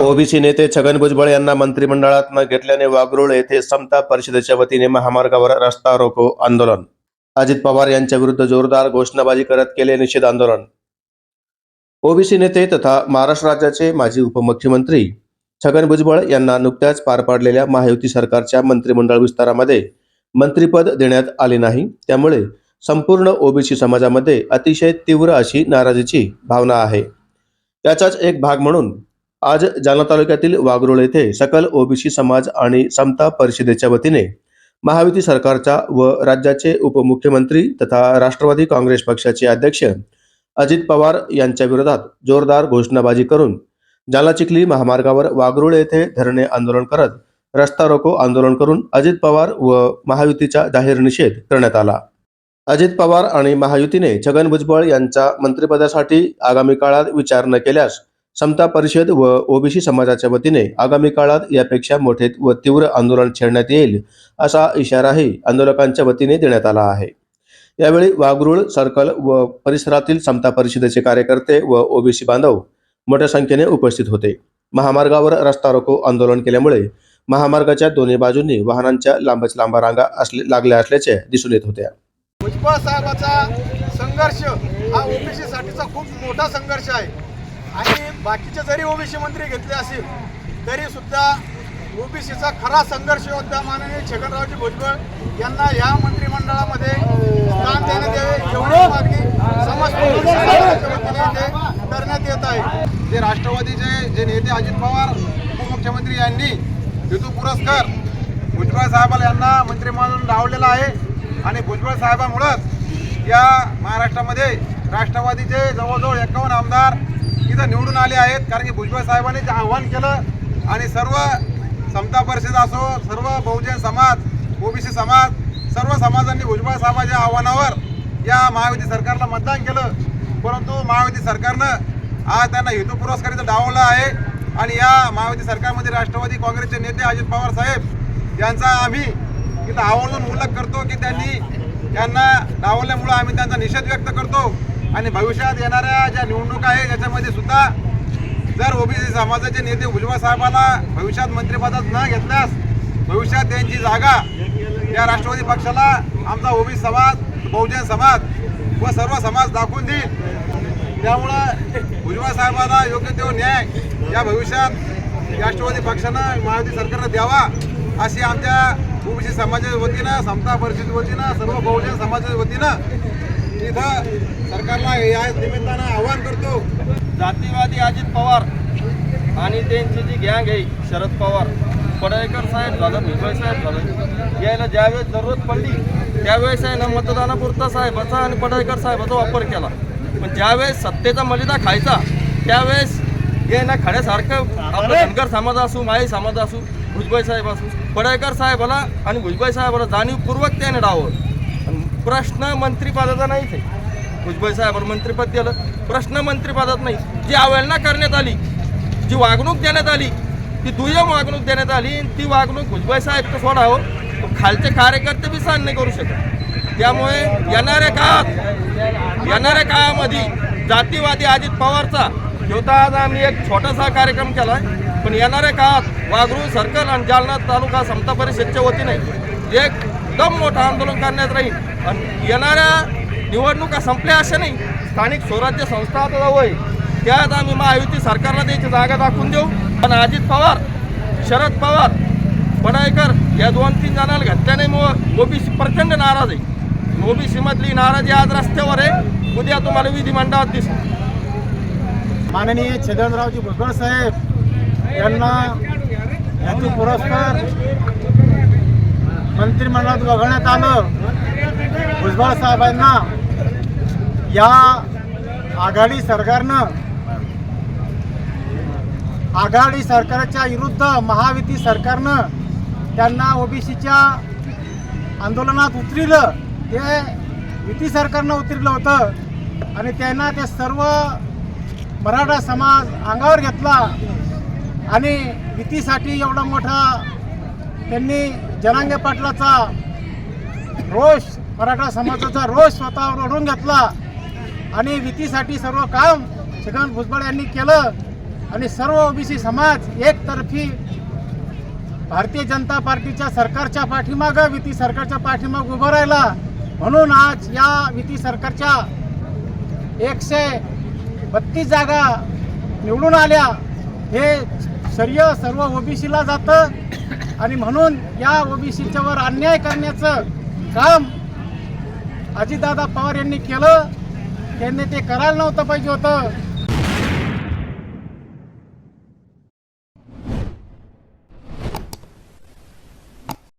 OBC नेते छगन भुजबळ यांना मंत्रिमंडळात न घेतल्याने वागरुळ येथे समता परिषदेच्या वतीने महामार्गावर रस्ता रोको आंदोलन. अजित पवार यांच्या विरुद्ध जोरदार घोषणाबाजी करत केले निषेध आंदोलन. ओबीसी नेते तथा महाराष्ट्र राज्याचे माजी उपमुख्यमंत्री छगन भुजबळ यांना नुकत्याच पार पाडलेल्या महायुती सरकारच्या मंत्रिमंडळ विस्तारामध्ये मंत्रिपद देण्यात आले नाही. त्यामुळे संपूर्ण ओबीसी समाजामध्ये अतिशय तीव्र अशी नाराजीची भावना आहे. त्याचाच एक भाग म्हणून आज जालना तालुक्यातील वागरोळ येथे सकल ओबीसी समाज आणि समता परिषदेच्या वतीने महायुती सरकारच्या व राज्याचे उपमुख्यमंत्री तथा राष्ट्रवादी काँग्रेस पक्षाचे अध्यक्ष अजित पवार यांच्या विरोधात जोरदार घोषणाबाजी करून जालना चिखली महामार्गावर वागरुळ येथे धरणे आंदोलन करत रस्ता रोको आंदोलन करून अजित पवार व महायुतीचा जाहीर निषेध करण्यात आला. अजित पवार आणि महायुतीने छगन भुजबळ यांचा मंत्रिपदासाठी आगामी काळात विचार न केल्यास समता परिषद व ओबीसी समाजाच्या वतीने आगामी काळात यापेक्षा मोठे व तीव्र आंदोलन छेडण्यात येईल असा इशाराही आंदोलकांच्या वतीने देण्यात आला आहे. यावेळी वागरुळ सर्कल व परिसरातील समता परिषदेचे कार्यकर्ते व ओबीसी बांधव मोठ्या संख्येने उपस्थित होते. महामार्गावर रस्ता रोको आंदोलन केल्यामुळे महामार्गाच्या दोन्ही बाजूंनी वाहनांच्या लांबच लांब रांगा असले लागल्या असल्याचे दिसून येत होत्या. भुजबळ साहेबाचा संघर्ष हा ओबीसी साठीचा खूप मोठा संघर्ष आहे. आणि बाकीचे जरी ओबीसी मंत्री घेतले असतील तरी सुद्धा ओबीसीचा खरा संघर्ष योद्धा माननीय छगनरावजी भुजबळ यांना या मंत्रिमंडळामध्ये स्थान देण्यात यावे एवढी मागणी समाज करण्यात येत आहे. जे राष्ट्रवादीचे जे नेते अजित पवार उपमुख्यमंत्री यांनी हेतू पुरस्कार भुजबळ साहेबाला यांना मंत्रिमंडळ लावलेला आहे. आणि भुजबळ साहेबामुळंच या महाराष्ट्रामध्ये राष्ट्रवादीचे जवळजवळ एकावन्न आमदार इथं निवडून आले आहेत. कारण की भुजबळ साहेबांनी जे आव्हान केलं आणि सर्व समता परिषद असो सर्व बहुजन समाज ओबीसी समाज सर्व समाजांनी भुजबळ साहेबांच्या आव्हानावर या महायुती सरकारला मतदान केलं. परंतु महायुती सरकारनं आज त्यांना हेतू पुरस्कार इथं डावला आहे. आणि या महायुती सरकारमध्ये राष्ट्रवादी काँग्रेसचे नेते अजित पवार साहेब यांचा आम्ही इथं आवर्जून उल्लेख करतो की त्यांनी त्यांना डावल्यामुळं आम्ही त्यांचा निषेध व्यक्त करतो. आणि भविष्यात येणाऱ्या ज्या निवडणुका आहे त्याच्यामध्ये सुद्धा जर ओबीसी समाजाचे नेते भुजबळ साहेबाला भविष्यात मंत्रिपदात न घेतल्यास भविष्यात त्यांची जागा या राष्ट्रवादी पक्षाला आमचा ओबीसी समाज बहुजन समाज व सर्व समाज दाखवून देईल. त्यामुळं भुजबळ साहेबाला योग्य तो न्याय या भविष्यात राष्ट्रवादी पक्षानं महायुती सरकारनं द्यावा अशी आमच्या ओबीसी समाजाच्या वतीनं समता परिषद वतीनं सर्व बहुजन समाजाच्या वतीनं सरकारला या निमित्तानं आवाहन करतो. जातीवादी अजित पवार आणि त्यांची जी गँग आहे शरद पवार पडळकर साहेब झालं भुजबळ साहेब झालं यायला ज्यावेळेस जरूरत पडली त्यावेळेस आहे ना मतदानापुरता साहेबाचा आणि पडळकर साहेबाचा वापर केला. पण ज्यावेळेस सत्तेचा मलिदा खायचा त्यावेळेस हे ना खड्यासारखं आपलं धनगर समाज असू माळी समाज असू भुजबळ साहेब असू पडळकर साहेबाला आणि भुजबळ साहेबाला जाणीवपूर्वक त्याने डावं. प्रश्न मंत्रिपदाचा नाहीच आहे. भुजबळ साहेबांना मंत्रिपद दिलं प्रश्न मंत्रिपदात नाही जी अवहेलना करण्यात आली जी वागणूक देण्यात आली ती दुय्यम वागणूक देण्यात आली आणि ती वागणूक भुजबळ साहेब तर सोडावं खालचे कार्यकर्ते बी सहन नाही करू शकत. त्यामुळे येणाऱ्या काळात येणाऱ्या काळामध्ये जातीवादी अजित पवारचा होता आज आम्ही एक छोटासा कार्यक्रम केला पण येणाऱ्या काळात वागरू सर्कल आणि जालना तालुका समता परिषदच्या वतीने एकदम मोठं आंदोलन करण्यात राहील. आणि येणाऱ्या निवडणुका संपल्या अशा नाही. स्थानिक स्वराज्य संस्था आता जवळ त्यात आम्ही महायुती सरकारला द्यायची जागा दाखवून देऊ. पण अजित पवार शरद पवार पडायकर या दोन तीन जणांना घातल्याने ओबीसी प्रचंड नाराज आहे. ओबीसीमधली नाराजी आज रस्त्यावर आहे. उद्या तुम्हाला विधिमंडळात दिसेल माननीय छगनरावजी भुजबळ साहेब यांना याचे पुरस्कार मंत्रिमंडळात वगळण्यात आलं. भुजबळ साहेबांना या आघाडी सरकारनं आघाडी सरकारच्या विरुद्ध महायुती सरकारनं त्यांना ओबीसीच्या आंदोलनात उतरिलं. ते युती सरकारनं उतरलं होतं. आणि त्यांना ते सर्व मराठा समाज अंगावर घेतला. आणि युतीसाठी एवढा मोठा त्यांनी जनांगे पाटलाचा रोष मराठा समाजाचा रोष स्वतःवर ओढून घेतला. आणि वितीसाठी सर्व काम छगन भुजबळ यांनी केलं. आणि सर्व ओबीसी समाज एकतर्फी भारतीय जनता पार्टीच्या सरकारच्या पाठीमागं विती सरकारच्या पाठीमाग उभं राहिला. म्हणून आज या विती सरकारच्या एकशे बत्तीस जागा निवडून आल्या. हे श्रेय सर्व ओबीसीला जातं. आणि म्हणून या ओबीसीच्या वर अन्याय करण्याचं काम अजितदादा पवार यांनी केलं. त्यांनी ते करायला नव्हतं पाहिजे होतं.